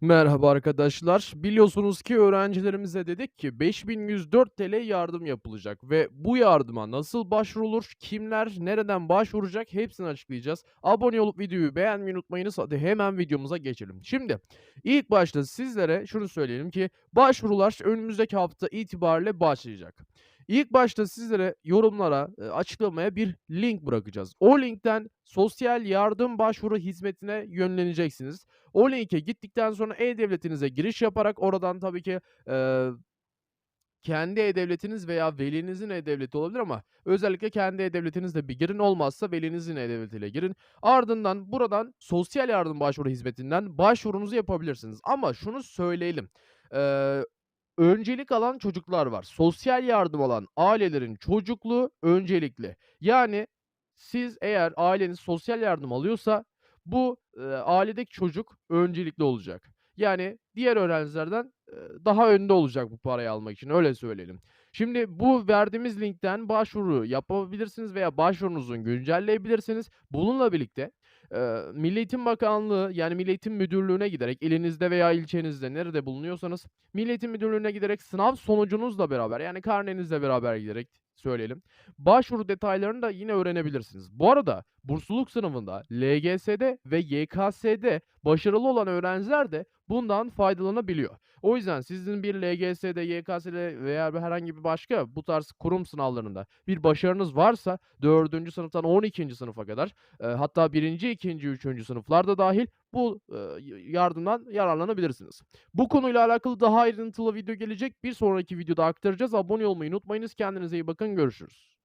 Merhaba arkadaşlar. Biliyorsunuz ki öğrencilerimize dedik ki 5104 TL yardım yapılacak ve bu yardıma nasıl başvurulur, kimler nereden başvuracak hepsini açıklayacağız. Abone olup videoyu beğenmeyi unutmayınız. Hadi hemen videomuza geçelim. Şimdi ilk başta sizlere şunu söyleyelim ki başvurular önümüzdeki hafta itibariyle başlayacak. İlk başta sizlere yorumlara, e, açıklamaya bir link bırakacağız. O linkten sosyal yardım başvuru hizmetine yönleneceksiniz. O linke gittikten sonra e-devletinize giriş yaparak oradan tabii ki, eee, kendi e-devletiniz veya velinizin e-devleti olabilir ama özellikle kendi e-devletinizle bir girin. Olmazsa velinizin e-devletiyle girin. Ardından buradan sosyal yardım başvuru hizmetinden başvurunuzu yapabilirsiniz. Ama şunu söyleyelim. Eee, öncelik alan çocuklar var. Sosyal yardım alan ailelerin çocukluğu öncelikli. Yani siz eğer aileniz sosyal yardım alıyorsa bu, eee, ailedeki çocuk öncelikli olacak. Yani diğer öğrencilerden, eee, daha önde olacak bu parayı almak için, öyle söyleyelim. Şimdi bu verdiğimiz linkten başvuru yapabilirsiniz veya başvurunuzu güncelleyebilirsiniz. Bununla birlikte, eee, Milli Eğitim Bakanlığı, yani Milli Eğitim Müdürlüğü'ne giderek ilinizde veya ilçenizde nerede bulunuyorsanız Milli Eğitim Müdürlüğü'ne giderek sınav sonucunuzla beraber, yani karnenizle beraber giderek söyleyelim, başvuru detaylarını da yine öğrenebilirsiniz. Bu arada bursluluk sınavında, LGS'de ve YKS'de başarılı olan öğrenciler de bundan faydalanabiliyor. O yüzden sizin bir LGS'de, YKS'de veya herhangi bir başka bu tarz kurum sınavlarında bir başarınız varsa 4. sınıftan 12. sınıfa kadar, eee, hatta 1. 2. 3. sınıflar da dâhil bu, y yardımdan yararlanabilirsiniz. Bu konuyla alakalı daha ayrıntılı video gelecek. Bir sonraki videoda aktaracağız. Abone olmayı unutmayınız. Kendinize iyi bakın. Görüşürüz.